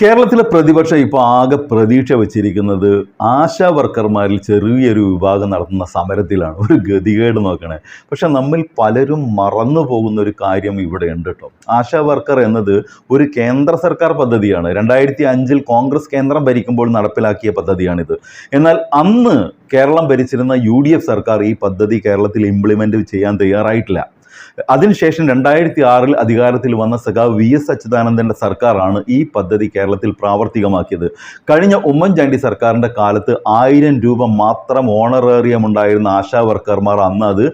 കേരളത്തിലെ പ്രതിപക്ഷം ഇപ്പോൾ ആകെ പ്രതീക്ഷ വെച്ചിരിക്കുന്നത് ആശാ വർക്കർമാരിൽ ചെറിയൊരു വിഭാഗം നടത്തുന്ന സമരത്തിലാണ്. ഒരു ഗതികേട് നോക്കണേ. പക്ഷെ നമ്മിൽ പലരും മറന്നു പോകുന്ന ഒരു കാര്യം ഇവിടെ ഉണ്ട് കേട്ടോ ആശാ വർക്കർ എന്നത് ഒരു കേന്ദ്ര സർക്കാർ പദ്ധതിയാണ്. രണ്ടായിരത്തി അഞ്ചിൽ കോൺഗ്രസ് കേന്ദ്രം ഭരിക്കുമ്പോൾ നടപ്പിലാക്കിയ പദ്ധതിയാണിത്. എന്നാൽ അന്ന് കേരളം ഭരിച്ചിരുന്ന യു സർക്കാർ ഈ പദ്ധതി കേരളത്തിൽ ഇംപ്ലിമെന്റ് ചെയ്യാൻ തയ്യാറായിട്ടില്ല. അതിനുശേഷം രണ്ടായിരത്തി ആറിൽ അധികാരത്തിൽ വന്ന സഖാവ് വി എസ് അച്യുതാനന്ദന്റെ സർക്കാരാണ് ഈ പദ്ധതി കേരളത്തിൽ പ്രാവർത്തികമാക്കിയത്. കഴിഞ്ഞ ഉമ്മൻചാണ്ടി സർക്കാരിന്റെ കാലത്ത് ആയിരം രൂപ മാത്രം ഓണറേറിയം ഉണ്ടായിരുന്ന ആശാ വർക്കർമാർ അന്ന് അത്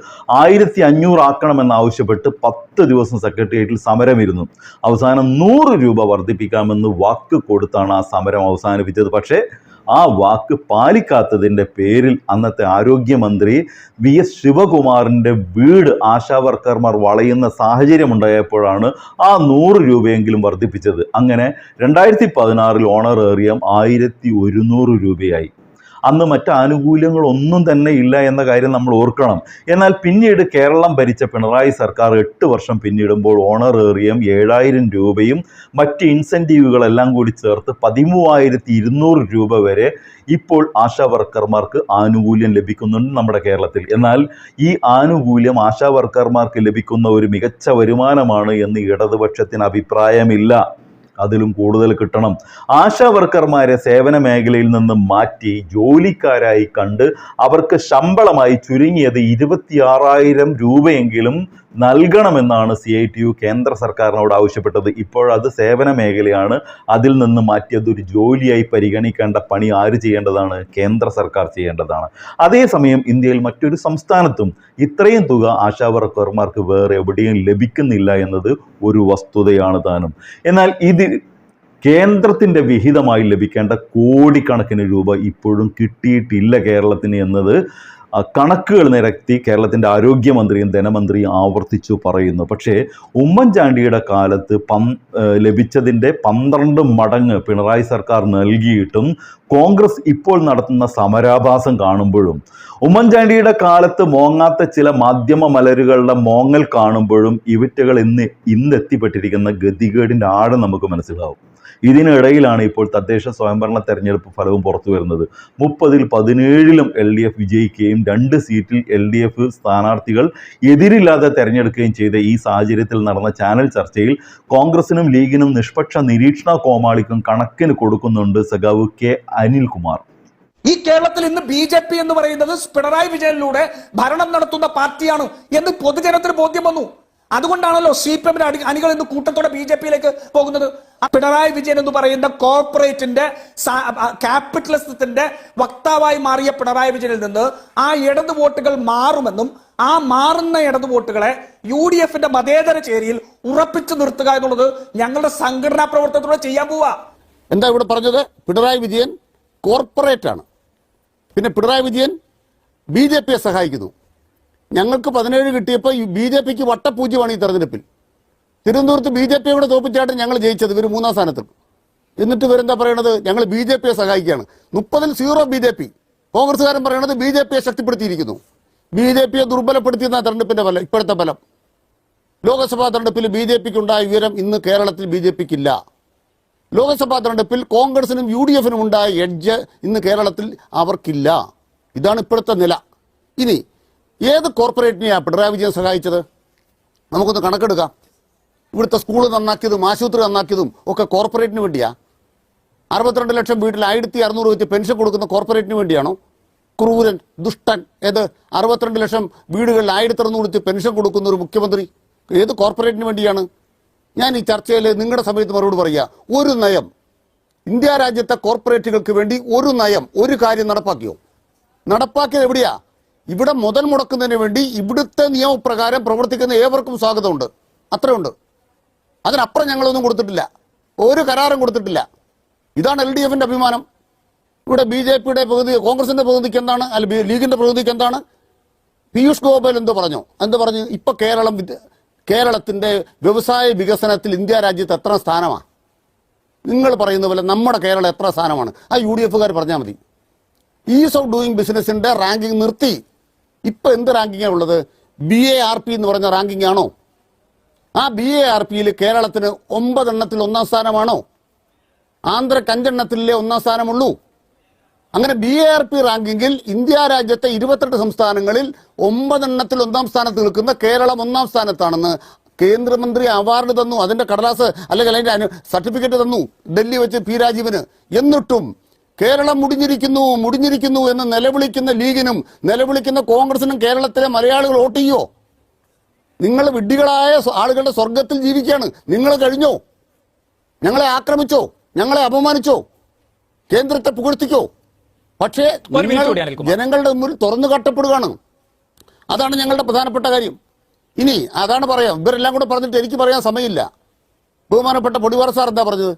ആയിരത്തി അഞ്ഞൂറ് ആക്കണമെന്നാവശ്യപ്പെട്ട് പത്ത് ദിവസം സെക്രട്ടേറിയറ്റിൽ സമരമിരുന്നു. അവസാനം നൂറ് രൂപ വർദ്ധിപ്പിക്കാമെന്ന് വാക്ക് കൊടുത്താണ് ആ സമരം അവസാനിപ്പിച്ചത്. പക്ഷേ ആ വാക്ക് പാലിക്കാത്തതിന്റെ പേരിൽ അന്നത്തെ ആരോഗ്യമന്ത്രി വി എസ് ശിവകുമാറിന്റെ വീട് ആശാവർക്കർമാർ വളയുന്ന സാഹചര്യം ഉണ്ടായപ്പോഴാണ് ആ നൂറ് രൂപയെങ്കിലും വർദ്ധിപ്പിച്ചത്. അങ്ങനെ രണ്ടായിരത്തി പതിനാറിൽ ഓണറേറിയം ആയിരത്തി ഒരുന്നൂറ് രൂപയായി. അന്ന് മറ്റ് ആനുകൂല്യങ്ങളൊന്നും തന്നെ ഇല്ല എന്ന കാര്യം നമ്മൾ ഓർക്കണം. എന്നാൽ പിന്നീട് കേരളം ഭരിച്ച പിണറായി സർക്കാർ എട്ട് വർഷം പിന്നിടുമ്പോൾ ഓണറേറിയം ഏഴായിരം രൂപയും മറ്റ് ഇൻസെന്റീവുകളെല്ലാം കൂടി ചേർത്ത് പതിമൂവായിരത്തി ഇരുന്നൂറ് രൂപ വരെ ഇപ്പോൾ ആശാ വർക്കർമാർക്ക് ആനുകൂല്യം ലഭിക്കുന്നുണ്ട് നമ്മുടെ കേരളത്തിൽ. എന്നാൽ ഈ ആനുകൂല്യം ആശാ വർക്കർമാർക്ക് ലഭിക്കുന്ന ഒരു മികച്ച വരുമാനമാണ് എന്ന് ഇടതുപക്ഷത്തിന് അഭിപ്രായമില്ല. അതിലും കൂടുതൽ കിട്ടണം. ആശാ വർക്കർമാരെ സേവന മേഖലയിൽ നിന്ന് മാറ്റി ജോലിക്കാരായി കണ്ട് അവർക്ക് ശമ്പളമായി ചുരുങ്ങിയത് ഇരുപത്തിയാറായിരം രൂപയെങ്കിലും നൽകണമെന്നാണ് സി ഐ ടി യു കേന്ദ്ര സർക്കാരിനോട് ആവശ്യപ്പെട്ടത്. ഇപ്പോഴത് സേവന മേഖലയാണ്. അതിൽ നിന്ന് മാറ്റിയത് ഒരു ജോലിയായി പരിഗണിക്കേണ്ട പണി ആര് ചെയ്യേണ്ടതാണ്? കേന്ദ്ര സർക്കാർ ചെയ്യേണ്ടതാണ്. അതേസമയം ഇന്ത്യയിൽ മറ്റൊരു സംസ്ഥാനത്തും ഇത്രയും തുക ആശാവർക്കർമാർക്ക് വേറെ എവിടെയും ലഭിക്കുന്നില്ല എന്നത് ഒരു വസ്തുതയാണ് താനും. എന്നാൽ ഇത് കേന്ദ്രത്തിന്റെ വിഹിതമായി ലഭിക്കേണ്ട കോടിക്കണക്കിന് രൂപ ഇപ്പോഴും കിട്ടിയിട്ടില്ല കേരളത്തിന് എന്നത് കണക്കുകൾ നിരത്തി കേരളത്തിന്റെ ആരോഗ്യമന്ത്രിയും ധനമന്ത്രിയും ആവർത്തിച്ചു പറയുന്നു. പക്ഷേ ഉമ്മൻചാണ്ടിയുടെ കാലത്ത് പം ലഭിച്ചതിന്റെ പന്ത്രണ്ട് മടങ്ങ് പിണറായി സർക്കാർ നൽകിയിട്ടും കോൺഗ്രസ് ഇപ്പോൾ നടത്തുന്ന സമരാഭാസം കാണുമ്പോഴും ഉമ്മൻചാണ്ടിയുടെ കാലത്ത് മോങ്ങാത്ത ചില മാധ്യമ മലരുകളുടെ മോങ്ങൽ കാണുമ്പോഴും ഇവറ്റകൾ ഇന്ന് ഇന്ന് എത്തിപ്പെട്ടിരിക്കുന്ന ഗതികേടിന്റെ ആഴം നമുക്ക് മനസ്സിലാവും. ഇതിനിടയിലാണ് ഇപ്പോൾ തദ്ദേശ സ്വയംഭരണ തെരഞ്ഞെടുപ്പ് ഫലവും പുറത്തു വരുന്നത്. മുപ്പതിൽ പതിനേഴിലും എൽ ഡി എഫ് വിജയിക്കുകയും രണ്ട് സീറ്റിൽ എൽ ഡി എഫ് സ്ഥാനാർത്ഥികൾ എതിരില്ലാതെ തെരഞ്ഞെടുക്കുകയും ചെയ്ത ഈ സാഹചര്യത്തിൽ നടന്ന ചാനൽ ചർച്ചയിൽ കോൺഗ്രസിനും ലീഗിനും നിഷ്പക്ഷ നിരീക്ഷണ കോമാളിക്കും കണക്കിന് കൊടുക്കുന്നുണ്ട് സഖാവ് കെ അനിൽകുമാർ. ഈ കേരളത്തിൽ ഇന്ന് ബി ജെ പി എന്ന് പറയുന്നത് പിണറായി വിജയനിലൂടെ ഭരണം നടത്തുന്ന പാർട്ടിയാണ് എന്ന് പൊതുജനത്തിന് ബോധ്യം വന്നു. അതുകൊണ്ടാണല്ലോ സി പി എമ്മിന്റെ അണി അണികൾ ഇന്ന് കൂട്ടത്തോടെ ബി ജെ പിയിലേക്ക് പോകുന്നത്. പിണറായി വിജയൻ എന്ന് പറയുന്ന കോർപ്പറേറ്റിന്റെ ക്യാപിറ്റലിസത്തിന്റെ വക്താവായി മാറിയ പിണറായി വിജയനിൽ നിന്ന് ആ ഇടത് വോട്ടുകൾ മാറുമെന്നും ആ മാറുന്ന ഇടത് വോട്ടുകളെ യു ഡി എഫിന്റെ മതേതര ചേരിയിൽ ഉറപ്പിച്ചു നിർത്തുക എന്നുള്ളത് ഞങ്ങളുടെ സംഘടനാ പ്രവർത്തനത്തിലൂടെ ചെയ്യാൻ പോവാ. എന്താ ഇവിടെ പറഞ്ഞത്? പിണറായി വിജയൻ കോർപ്പറേറ്റ് ആണ്. പിന്നെ പിണറായി വിജയൻ ബി ജെ പിയെ സഹായിക്കുന്നു. ഞങ്ങൾക്ക് പതിനേഴ് കിട്ടിയപ്പോൾ ബി ജെ പിക്ക് വട്ടപ്പൂജ്യമാണ് ഈ തെരഞ്ഞെടുപ്പിൽ. തിരുവനന്തപുരത്ത് ബി ജെ പിയോട് തോപ്പിച്ചായിട്ട് ഞങ്ങൾ ജയിച്ചത് ഇവർ മൂന്നാം സ്ഥാനത്ത്. എന്നിട്ട് ഇവരെന്താ പറയണത്? ഞങ്ങൾ ബി ജെ പിയെ സഹായിക്കുകയാണ്. മുപ്പതിൽ സീറോ ബി ജെ പി. കോൺഗ്രസ്സുകാരൻ പറയണത് ബി ജെ പിയെ ശക്തിപ്പെടുത്തിയിരിക്കുന്നു. ബി ജെ പിയെ ദുർബലപ്പെടുത്തിയെന്ന തെരഞ്ഞെടുപ്പിന്റെ ഫലം ഇപ്പോഴത്തെ ഫലം. ലോക്സഭാ തെരഞ്ഞെടുപ്പിൽ ബി ജെ പിക്ക് ഉണ്ടായ വിവരം ഇന്ന് കേരളത്തിൽ ബി ജെ പിക്ക് ഇല്ല ലോക്സഭാ തെരഞ്ഞെടുപ്പിൽ കോൺഗ്രസിനും യു ഡി എഫിനും ഉണ്ടായ എഡ്ജ് ഇന്ന് കേരളത്തിൽ അവർക്കില്ല. ഇതാണ് ഇപ്പോഴത്തെ നില. ഇനി ഏത് കോർപ്പറേറ്റിനെയാണ് പിണറായി വിജയൻ സഹായിച്ചത്? നമുക്കൊന്ന് കണക്കെടുക്കാം. ഇവിടുത്തെ സ്കൂൾ നന്നാക്കിയതും ആശുപത്രി നന്നാക്കിയതും ഒക്കെ കോർപ്പറേറ്റിന് വേണ്ടിയാ. അറുപത്തിരണ്ട് ലക്ഷം വീട്ടിൽ ആയിരത്തി അറുന്നൂറ് വെച്ച് പെൻഷൻ കൊടുക്കുന്ന കോർപ്പറേറ്റിന് വേണ്ടിയാണോ? ക്രൂരൻ ദുഷ്ടൻ ഏത്? അറുപത്തിരണ്ട് ലക്ഷം വീടുകളിൽ ആയിരത്തി അറുന്നൂറ് വെച്ച് പെൻഷൻ കൊടുക്കുന്ന ഒരു മുഖ്യമന്ത്രി ഏത് കോർപ്പറേറ്റിന് വേണ്ടിയാണ്? ഞാൻ ഈ ചർച്ചയിൽ നിങ്ങളുടെ സമയത്ത് മറുപടി പറയുക ഒരു നയം. ഇന്ത്യ രാജ്യത്തെ കോർപ്പറേറ്റുകൾക്ക് വേണ്ടി ഒരു നയം ഒരു കാര്യം നടപ്പാക്കിയോ? നടപ്പാക്കിയത് എവിടെയാ? ഇവിടെ മുതൽ മുടക്കുന്നതിന് വേണ്ടി ഇവിടുത്തെ നിയമപ്രകാരം പ്രവർത്തിക്കുന്ന ഏവർക്കും സ്വാഗതമുണ്ട്. അത്രയുണ്ട്. അതിനപ്പുറം ഞങ്ങളൊന്നും കൊടുത്തിട്ടില്ല. ഒരു കരാറും കൊടുത്തിട്ടില്ല. ഇതാണ് എൽ ഡി എഫിന്റെ അഭിമാനം. ഇവിടെ ബി ജെ പിയുടെ പ്രകൃതി കോൺഗ്രസിന്റെ പ്രകൃതിക്ക് എന്താണ്? അല്ല ലീഗിന്റെ പ്രകൃതിക്ക് എന്താണ്? പീയൂഷ് ഗോയൽ എന്ത് പറഞ്ഞു? എന്ത് പറഞ്ഞു? ഇപ്പൊ കേരളം കേരളത്തിന്റെ വ്യവസായ വികസനത്തിൽ ഇന്ത്യ രാജ്യത്ത് എത്ര സ്ഥാനമാണ് നിങ്ങൾ പറയുന്ന പോലെ നമ്മുടെ കേരളം എത്ര സ്ഥാനമാണ്? ആ യു ഡി എഫുകാർ പറഞ്ഞാൽ മതി. ഈസ് ഓഫ് ഡൂയിങ് ബിസിനസിന്റെ റാങ്കിങ് നിർത്തി. ഇപ്പൊ എന്ത് റാങ്കിങ്ങാണ് ഉള്ളത്? ബി എ ആർ പി എന്ന് പറഞ്ഞ റാങ്കിങ് ആണോ? ആ ബി എ ആർ പിയിൽ കേരളത്തിന് ഒമ്പതെണ്ണത്തിൽ ഒന്നാം സ്ഥാനമാണോ? ആന്ധ്രക്ക് അഞ്ചെണ്ണത്തിലെ ഒന്നാം സ്ഥാനമുള്ളൂ. അങ്ങനെ ബി എ ആർ പി റാങ്കിങ്ങിൽ ഇന്ത്യ രാജ്യത്തെ ഇരുപത്തെട്ട് സംസ്ഥാനങ്ങളിൽ ഒമ്പതെണ്ണത്തിൽ ഒന്നാം സ്ഥാനത്ത് നിൽക്കുന്ന കേരളം ഒന്നാം സ്ഥാനത്താണെന്ന് കേന്ദ്രമന്ത്രി അവാർഡ് തന്നു. അതിന്റെ കടലാസ് അല്ലെങ്കിൽ അതിന്റെ സർട്ടിഫിക്കറ്റ് തന്നു. ഡൽഹി വെച്ച് പി രാജീവിന്. എന്നിട്ടും കേരളം മുടിഞ്ഞിരിക്കുന്നു മുടിഞ്ഞിരിക്കുന്നു എന്ന് നിലവിളിക്കുന്ന ലീഗിനും നിലവിളിക്കുന്ന കോൺഗ്രസിനും കേരളത്തിലെ മലയാളികൾ വോട്ട് ചെയ്യോ? നിങ്ങൾ വിഡ്ഢികളായ ആളുകളുടെ സ്വർഗത്തിൽ ജീവിക്കുകയാണ്. നിങ്ങൾ കഴിഞ്ഞോ? ഞങ്ങളെ ആക്രമിച്ചോ? ഞങ്ങളെ അപമാനിച്ചോ? കേന്ദ്രത്തെ പുകഴ്ത്തിക്കോ? പക്ഷേ ജനങ്ങളുടെ മുന്നിൽ തുറന്നു കാട്ടപ്പെടുകയാണ്. അതാണ് ഞങ്ങളുടെ പ്രധാനപ്പെട്ട കാര്യം. ഇനി അതാണ് പറയാം. ഇവരെല്ലാം കൂടെ പറഞ്ഞിട്ട് എനിക്ക് പറയാൻ സമയമില്ല. ബഹുമാനപ്പെട്ട പൊടിവാറ സാർ എന്താ പറഞ്ഞത്?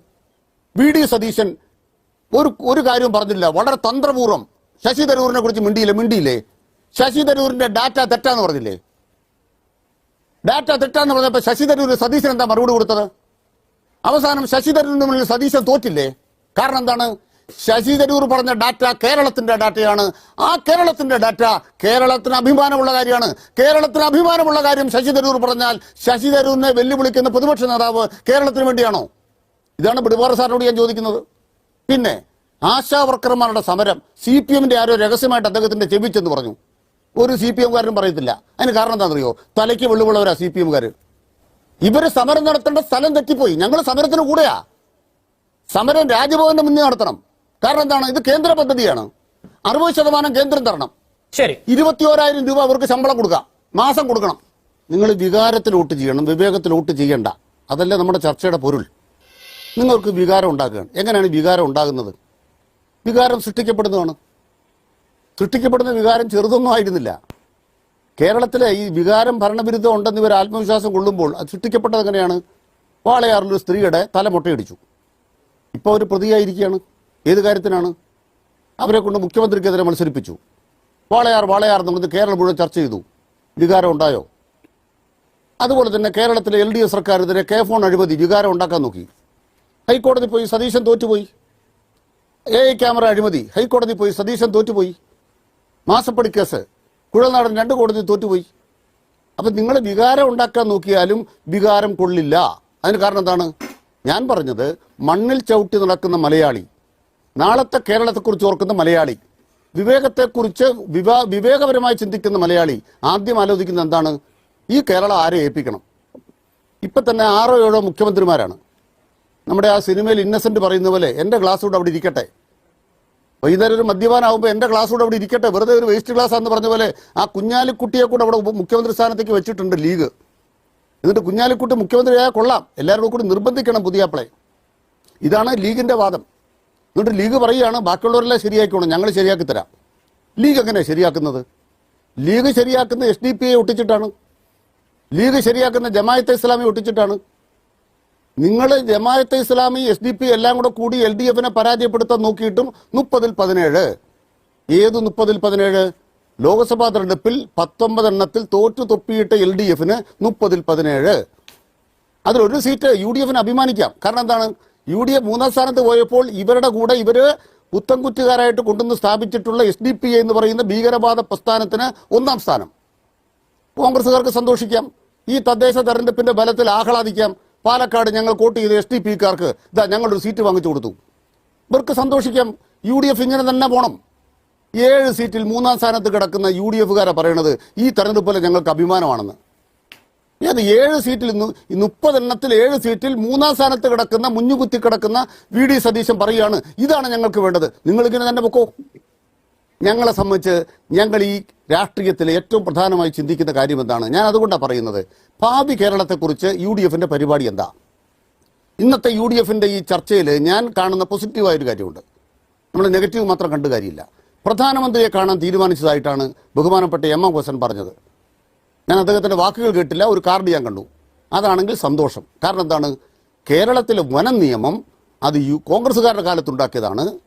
വി. ഡി. സതീശൻ ഒരു ഒരു കാര്യവും പറഞ്ഞില്ല. വളരെ തന്ത്രപൂർവം ശശി തരൂരിനെ കുറിച്ച് മിണ്ടിയില്ല? മിണ്ടിയില്ലേ? ശശി തരൂരിന്റെ ഡാറ്റ തെറ്റാന്ന് പറഞ്ഞില്ലേ? ഡാറ്റ തെറ്റാന്ന് പറഞ്ഞപ്പോ ശശി തരൂർ സതീശൻ എന്താ മറുപടി കൊടുത്തത്? അവസാനം ശശി തരൂരിന് മുന്നിൽ സതീശൻ തോറ്റില്ലേ? കാരണം എന്താണ്? ശശി തരൂർ പറഞ്ഞ ഡാറ്റ കേരളത്തിന്റെ ഡാറ്റയാണ്. ആ കേരളത്തിന്റെ ഡാറ്റ കേരളത്തിന് അഭിമാനമുള്ള കാര്യമാണ്. കേരളത്തിന് അഭിമാനമുള്ള കാര്യം ശശി തരൂർ പറഞ്ഞാൽ ശശി തരൂരിനെ വെല്ലുവിളിക്കുന്ന പ്രതിപക്ഷ നേതാവ് കേരളത്തിന് വേണ്ടിയാണോ? ഇതാണ് പിടിപാറ സാറിനോട് ഞാൻ ചോദിക്കുന്നത്. പിന്നെ ആശാ വർക്കർമാരുടെ സമരം സി പി എമ്മിന്റെ ആരോ രഹസ്യമായിട്ട് അദ്ദേഹത്തിന്റെ ചെവിച്ചെന്ന് പറഞ്ഞു. ഒരു സി പി എംകാരനും പറയത്തില്ല. അതിന് കാരണം എന്താണെന്നറിയോ? തലയ്ക്ക് വെള്ളുവുള്ളവരാ സി പി എംകാർ ഇവർ സമരം നടത്തേണ്ട സ്ഥലം തെറ്റിപ്പോയി. ഞങ്ങൾ സമരത്തിന് കൂടെയാ. സമരം രാജ്ഭവന്റെ മുന്നിൽ നടത്തണം. കാരണം എന്താണ്? ഇത് കേന്ദ്ര പദ്ധതിയാണ്. അറുപത് ശതമാനം കേന്ദ്രം തരണം. ശരി. ഇരുപത്തിയോരായിരം രൂപ അവർക്ക് ശമ്പളം കൊടുക്കാം. മാസം കൊടുക്കണം. നിങ്ങൾ വികാരത്തിൽ വോട്ട് ചെയ്യണം വിവേകത്തിൽ വോട്ട് ചെയ്യണ്ട. അതല്ലേ നമ്മുടെ ചർച്ചയുടെ പൊരുൾ. നിങ്ങൾക്ക് വികാരം ഉണ്ടാക്കുകയാണ്. എങ്ങനെയാണ് വികാരം ഉണ്ടാകുന്നത്? വികാരം സൃഷ്ടിക്കപ്പെടുന്നതാണ്. സൃഷ്ടിക്കപ്പെടുന്ന വികാരം ചെറുതൊന്നും ആയിരുന്നില്ല. കേരളത്തിലെ ഈ വികാരം ഭരണവിരുദ്ധം ഉണ്ടെന്ന് ഇവർ ആത്മവിശ്വാസം കൊള്ളുമ്പോൾ അത് സൃഷ്ടിക്കപ്പെട്ടത് എങ്ങനെയാണ്? വാളയാറിലൊരു സ്ത്രീയുടെ തല മുട്ടയടിച്ചു ഇപ്പോൾ അവർ പ്രതിയായിരിക്കുകയാണ്. ഏത് കാര്യത്തിനാണ്? അവരെ കൊണ്ട് മുഖ്യമന്ത്രിക്കെതിരെ മത്സരിപ്പിച്ചു. വാളയാർ വാളയാർ എന്നുള്ളത് കേരളം മുഴുവൻ ചർച്ച ചെയ്തു. വികാരം ഉണ്ടായോ? അതുപോലെ തന്നെ കേരളത്തിലെ എൽ ഡി എഫ് സർക്കാരിനെതിരെ കെ ഫോൺ അഴിമതി വികാരം ഉണ്ടാക്കാൻ നോക്കി. ഹൈക്കോടതി പോയി സതീശൻ തോറ്റുപോയി. എ ഐ ക്യാമറ അഴിമതി. ഹൈക്കോടതി പോയി സതീശൻ തോറ്റുപോയി. മാസപ്പടി കേസ്. കുഴൽനാടൻ രണ്ട് കോടതി തോറ്റുപോയി. അപ്പം നിങ്ങൾ വികാരം ഉണ്ടാക്കാൻ നോക്കിയാലും വികാരം കൊള്ളില്ല. അതിന് കാരണം എന്താണ്? ഞാൻ പറഞ്ഞത് മണ്ണിൽ ചവിട്ടി നടക്കുന്ന മലയാളി നാളത്തെ കേരളത്തെക്കുറിച്ച് ഓർക്കുന്ന മലയാളി വിവേകത്തെക്കുറിച്ച് വിവാ വിവേകപരമായി ചിന്തിക്കുന്ന മലയാളി ആദ്യം ആലോചിക്കുന്നത് എന്താണ്? ഈ കേരളം ആരെ ഏൽപ്പിക്കണം? ഇപ്പം തന്നെ ആറോ ഏഴോ മുഖ്യമന്ത്രിമാരാണ്. നമ്മുടെ ആ സിനിമയിൽ ഇന്നസെന്റ് പറയുന്ന പോലെ എന്റെ ക്ലാസ് കൂടെ അവിടെ ഇരിക്കട്ടെ. വൈകുന്നേരം ഒരു മദ്യപാനാവുമ്പോൾ എന്റെ ക്ലാസ് കൂടെ അവിടെ ഇരിക്കട്ടെ. വെറുതെ ഒരു വേസ്റ്റ് ക്ലാസ് ആണെന്ന് പറഞ്ഞ പോലെ ആ കുഞ്ഞാലിക്കുട്ടിയെ കൂടെ അവിടെ മുഖ്യമന്ത്രി സ്ഥാനത്തേക്ക് വെച്ചിട്ടുണ്ട് ലീഗ്. എന്നിട്ട് കുഞ്ഞാലിക്കുട്ടി മുഖ്യമന്ത്രിയായാൽ കൊള്ളാം. എല്ലാവരും കൂടി നിർബന്ധിക്കണം പുതിയാപ്പിളെ. ഇതാണ് ലീഗിന്റെ വാദം. എന്നിട്ട് ലീഗ് പറയുകയാണ് ബാക്കിയുള്ളവരെല്ലാം ശരിയാക്കിക്കോണം ഞങ്ങൾ ശരിയാക്കി തരാം. ലീഗ് എങ്ങനെ ശരിയാക്കുന്നത്? ലീഗ് ശരിയാക്കുന്ന എസ് ഡി പി ഐ ഒട്ടിച്ചിട്ടാണ്. ലീഗ് ശരിയാക്കുന്ന ജമായത്തെ ഇസ്ലാമിയെ ഒട്ടിച്ചിട്ടാണ്. നിങ്ങൾ Jamaate Islami S D P എല്ലാം കൂടെ കൂടി എൽ ഡി എഫിനെ പരാജയപ്പെടുത്താൻ നോക്കിയിട്ടും മുപ്പതിൽ പതിനേഴ്. ഏത് മുപ്പതിൽ പതിനേഴ്? ലോക്സഭാ തെരഞ്ഞെടുപ്പിൽ പത്തൊമ്പത് എണ്ണത്തിൽ തോറ്റു തൊപ്പിയിട്ട എൽ ഡി എഫിന് മുപ്പതിൽ പതിനേഴ്. അതിലൊരു സീറ്റ് യു ഡി എഫിന് അഭിമാനിക്കാം. കാരണം എന്താണ്? യു ഡി എഫ് മൂന്നാം സ്ഥാനത്ത് പോയപ്പോൾ ഇവരുടെ കൂടെ ഇവർ പുത്തൻകുറ്റുകാരായിട്ട് കൊണ്ടുവന്ന് സ്ഥാപിച്ചിട്ടുള്ള എസ് ഡി പി എന്ന് പറയുന്ന ഭീകരവാദ പ്രസ്ഥാനത്തിന് ഒന്നാം സ്ഥാനം. കോൺഗ്രസുകാർക്ക് സന്തോഷിക്കാം. ഈ തദ്ദേശ തെരഞ്ഞെടുപ്പിന്റെ ബലത്തിൽ ആഹ്ലാദിക്കാം. പാലക്കാട് ഞങ്ങൾ വോട്ട് ചെയ്ത എസ് ഡി കാർക്ക് ഇതാ ഞങ്ങളൊരു സീറ്റ് വാങ്ങിച്ചു കൊടുത്തു. ഇവർക്ക് സന്തോഷിക്കാം. യു ഡി എഫ് ഇങ്ങനെ തന്നെ പോണം. ഏഴ് സീറ്റിൽ മൂന്നാം സ്ഥാനത്ത് കിടക്കുന്ന യു ഡി എഫുകാരെ പറയണത് ഈ തെരഞ്ഞെടുപ്പിൽ ഞങ്ങൾക്ക് അഭിമാനമാണെന്ന്. ഏത് ഏഴ് സീറ്റിൽ മുപ്പതെണ്ണത്തിൽ ഏഴ് സീറ്റിൽ മൂന്നാം സ്ഥാനത്ത് കിടക്കുന്ന മുഞ്ഞുകുത്തി കിടക്കുന്ന വി ഡി സതീശൻ പറയുകയാണ് ഇതാണ് ഞങ്ങൾക്ക് വേണ്ടത്. നിങ്ങളിങ്ങനെ തന്നെ പൊക്കോ? ഞങ്ങളെ സംബന്ധിച്ച് ഞങ്ങൾ ഈ രാഷ്ട്രീയത്തിൽ ഏറ്റവും പ്രധാനമായി ചിന്തിക്കുന്ന കാര്യം എന്താണ്? ഞാൻ അതുകൊണ്ടാണ് പറയുന്നത്. ഭാവി കേരളത്തെക്കുറിച്ച് യു ഡി എഫിന്റെ പരിപാടി എന്താ? ഇന്നത്തെ യു ഡി എഫിന്റെ ഈ ചർച്ചയിൽ ഞാൻ കാണുന്ന പോസിറ്റീവായൊരു കാര്യമുണ്ട്. നമ്മൾ നെഗറ്റീവ് മാത്രം കണ്ടു കാര്യമില്ല. പ്രധാനമന്ത്രിയെ കാണാൻ തീരുമാനിച്ചതായിട്ടാണ് ബഹുമാനപ്പെട്ട എം എം ഹോസൻ പറഞ്ഞത്. ഞാൻ അദ്ദേഹത്തിന്റെ വാക്കുകൾ കേട്ടില്ല ഒരു കാർഡ് ഞാൻ കണ്ടു. അതാണെങ്കിൽ സന്തോഷം. കാരണം എന്താണ്? കേരളത്തിലെ വനം നിയമം അത് യു കോൺഗ്രസ്സുകാരുടെ കാലത്തുണ്ടാക്കിയതാണ്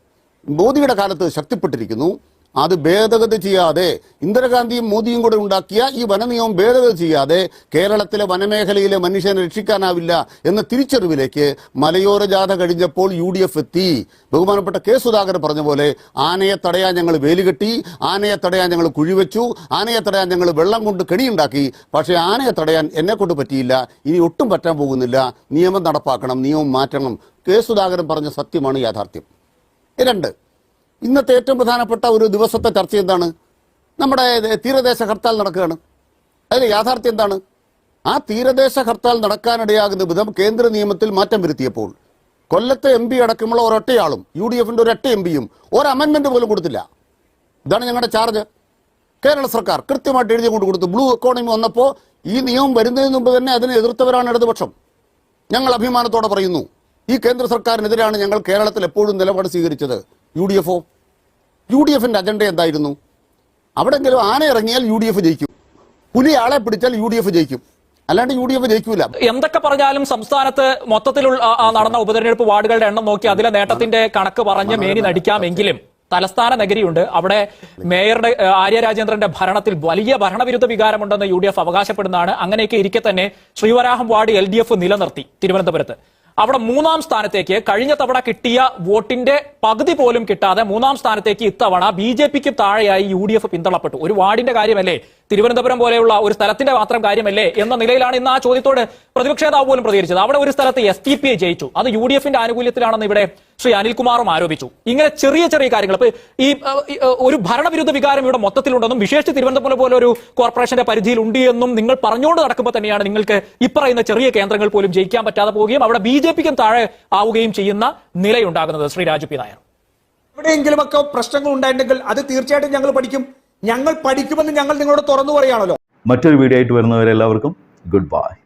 മോദിയുടെ കാലത്ത് ശക്തിപ്പെട്ടിരിക്കുന്നു. അത് ഭേദഗതി ചെയ്യാതെ ഇന്ദിരാഗാന്ധിയും മോദിയും കൂടെ ഉണ്ടാക്കിയ ഈ വനനിയമം ഭേദഗതി ചെയ്യാതെ കേരളത്തിലെ വനമേഖലയിലെ മനുഷ്യനെ രക്ഷിക്കാനാവില്ല എന്ന തിരിച്ചറിവിലേക്ക് മലയോര ജാഥ കഴിഞ്ഞപ്പോൾ യു ഡി എഫ് എത്തി. ബഹുമാനപ്പെട്ട കെ സുധാകരൻ പറഞ്ഞ പോലെ ആനയെ തടയാൻ ഞങ്ങൾ വേലുകെട്ടി ആനയെ തടയാൻ ഞങ്ങൾ കുഴിവെച്ചു ആനയെ തടയാൻ ഞങ്ങൾ വെള്ളം കൊണ്ട് കെണിയുണ്ടാക്കി. പക്ഷേ ആനയെ തടയാൻ എന്നെ കൊണ്ട് പറ്റിയില്ല. ഇനി ഒട്ടും പറ്റാൻ പോകുന്നില്ല. നിയമം നടപ്പാക്കണം നിയമം മാറ്റണം. കെ സുധാകരൻ പറഞ്ഞ സത്യമാണ് യാഥാർത്ഥ്യം. രണ്ട് ഇന്നത്തെ ഏറ്റവും പ്രധാനപ്പെട്ട ഒരു ദിവസത്തെ ചർച്ച എന്താണ്? നമ്മുടെ തീരദേശ ഹർത്താൽ നടക്കുകയാണ്. അതിൽ യാഥാർത്ഥ്യം എന്താണ്? ആ തീരദേശ ഹർത്താൽ നടക്കാനിടയാകുന്ന വിധം കേന്ദ്ര നിയമത്തിൽ മാറ്റം വരുത്തിയപ്പോൾ കൊല്ലത്തെ എം പി അടക്കമുള്ള ഒരൊറ്റയാളും യു ഡി എഫിന്റെ ഒരൊറ്റ എം പിയും ഒരു അമെന്റ്മെന്റ് പോലും കൊടുത്തില്ല. ഇതാണ് ഞങ്ങളുടെ ചാർജ്. കേരള സർക്കാർ കൃത്യമായിട്ട് എഴുതി കൊണ്ട് കൊടുത്തു. ബ്ലൂ എക്കോണമി വന്നപ്പോൾ ഈ നിയമം വരുന്നതിന് മുമ്പ് തന്നെ അതിനെ എതിർത്തവരാണ് ഇടതുപക്ഷം. ഞങ്ങൾ അഭിമാനത്തോടെ പറയുന്നു ഈ കേന്ദ്ര സർക്കാരിനെതിരാണ് ഞങ്ങൾ കേരളത്തിൽ എപ്പോഴും നിലപാട് സ്വീകരിച്ചത്. യു ഡി എഫോ യു ഡി എഫിന്റെ അജണ്ട എന്തായിരുന്നു? അവിടെങ്കിലും ആന ഇറങ്ങിയാൽ യു ഡി എഫ് ജയിക്കും. പുലി ആളെ പിടിച്ചാൽ യു ഡി എഫ് ജയിക്കും. അല്ലാണ്ട് യു ഡി എഫ് ജയിക്കൂല. എന്തൊക്കെ പറഞ്ഞാലും സംസ്ഥാനത്ത് മൊത്തത്തിലുള്ള നടന്ന ഉപതെരഞ്ഞെടുപ്പ് വാർഡുകളുടെ എണ്ണം നോക്കി അതിലെ നേട്ടത്തിന്റെ കണക്ക് പറഞ്ഞ് മേനി നടിക്കാമെങ്കിലും തലസ്ഥാന നഗരിയുണ്ട്. അവിടെ മേയറുടെ ആര്യരാജേന്ദ്രന്റെ ആര്യ രാജേന്ദ്രന്റെ ഭരണത്തിൽ വലിയ ഭരണവിരുദ്ധ വികാരമുണ്ടെന്ന് യു ഡി എഫ് അവകാശപ്പെടുന്നതാണ്. അങ്ങനെയൊക്കെ ഇരിക്കെ തന്നെ Sreevaraham ward L D F നിലനിർത്തി തിരുവനന്തപുരത്ത്. അവിടെ മൂന്നാം സ്ഥാനത്തേക്ക് കഴിഞ്ഞ തവണ കിട്ടിയ വോട്ടിന്റെ പകുതി പോലും കിട്ടാതെ മൂന്നാം സ്ഥാനത്തേക്ക് ഇത്തവണ ബി ജെ പിക്ക് താഴെയായി യു ഡി എഫ് പിന്തള്ളപ്പെട്ടു. ഒരു വാർഡിന്റെ കാര്യമല്ലേ? തിരുവനന്തപുരം പോലെയുള്ള ഒരു സ്ഥലത്തിന്റെ മാത്രം കാര്യമല്ലേ എന്ന നിലയിലാണ് ഇന്ന് ആ ചോദ്യത്തോട് പ്രതിപക്ഷ നേതാവ് പോലും പ്രതികരിച്ചത്. അവിടെ ഒരു സ്ഥലത്ത് എസ് ടി പി ഐ ജയിച്ചു. അത് യു ഡി എഫിന്റെ ആനുകൂല്യത്തിലാണെന്ന് ഇവിടെ ശ്രീ അനിൽകുമാറും ആരോപിച്ചു. ഇങ്ങനെ ചെറിയ ചെറിയ കാര്യങ്ങൾ. ഇപ്പൊ ഈ ഒരു ഭരണവിരുദ്ധ വികാരം ഇവിടെ മൊത്തത്തിലുണ്ടെന്നും വിശേഷിച്ച് തിരുവനന്തപുരം പോലെ ഒരു കോർപ്പറേഷന്റെ പരിധിയിൽ ഉണ്ട് എന്നും നിങ്ങൾ പറഞ്ഞുകൊണ്ട് നടക്കുമ്പോൾ തന്നെയാണ് നിങ്ങൾക്ക് ഇപ്പറയുന്ന ചെറിയ കേന്ദ്രങ്ങൾ പോലും ജയിക്കാൻ പറ്റാതെ പോവുകയും അവിടെ ബി ജെ പിക്കും താഴെ ആവുകയും ചെയ്യുന്ന നിലയുണ്ടാകുന്നത് ശ്രീ രാജു പി നായർ. എവിടെയെങ്കിലുമൊക്കെ പ്രശ്നങ്ങൾ ഉണ്ടായിട്ടുണ്ടെങ്കിൽ അത് തീർച്ചയായിട്ടും ഞങ്ങൾ പഠിക്കും. ഞങ്ങൾ പഠിക്കുമെന്ന് ഞങ്ങൾ നിങ്ങളോട് തുറന്നു പറയാണല്ലോ മറ്റൊരു വീഡിയോ ആയിട്ട് വരുന്നവരെല്ലാവർക്കും ഗുഡ് ബൈ